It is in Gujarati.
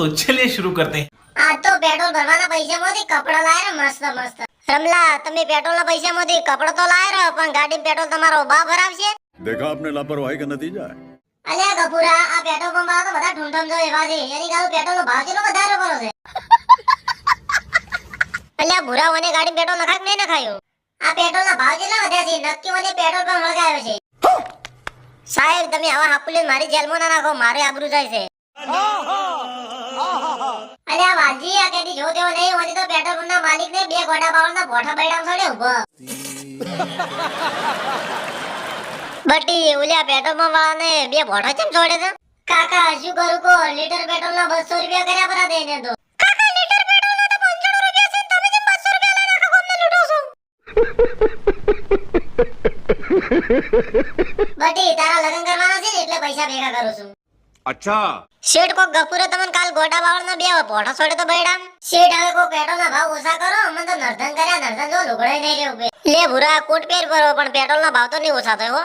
तो चलिए शुरू करते हैं આ તો પેટ્રોલ ભરવાના પૈસામાંથી કપડા લાય ને મસ્ત મસ્ત રમલા તમે પેટ્રોલના પૈસામાંથી કપડા તો લાય રહ્યો પણ ગાડી પેટ્રોલ તમારો બા ભરાવશે देखा आपने लापरवाही का नतीजा है અલ્યા ગફુરા આ પેટ્રોલ પંપ વાળા તો બધા ઠૂંઠમ જો એવા છે એની ગાડું પેટ્રોલ નો ભાવ કેટલો વધારે કરો છે અલ્યા ભૂરા મને ગાડી પેટ્રોલ નખાય કે નહીં નખાયું આ પેટ્રોલ ના ભાવ કેટલા વધ્યા છે નક્કી મને પેટ્રોલ પણ વળગાવ્યો છે સાહેબ તમે આવા હાપુલે મારી જેલમાં ના નાખો મારે આબરૂ જાય છે અલ્યા જો તેવો નહીં હોતી તો પેટ્રોલ પંપ ના માલિક ને બે ગોડા બાવળના ભોઠા બૈડામ છોડે ઊભો બટી ઓલ્યા પેટ્રોલ પંપ વાળાને બે ભોઠા કેમ છોડે છે? કાકા શું કરું કો, લીટર પેટ્રોલ ના બસો રૂપિયા કર્યા પરા દઈને તો. ના તો 95 રૂપિયા છે તમે જેમ 200 રૂપિયા લઈને આખા ગામને લૂંટો છો? બટી તારા લગ્ન કરવાના છે એટલે પૈસા ભેગા કરું છું. અચ્છા. શેઠ કો ગફુરે તમન કાલ ગોડા બાવળના બે પોઠો છોડે તો બૈડા. શેઠ, હવે કો પેટ્રોલના ભાવ ઓછા કરો, અમને તો નર્ધન કર્યા, નર્ધન જો લુગડાઈ નહીં રહ્યો લે ભૂરા કોટ પેર ભરો, પણ પેટ્રોલ પેટ્રોલના ભાવ તો નહીં ઓછા થયો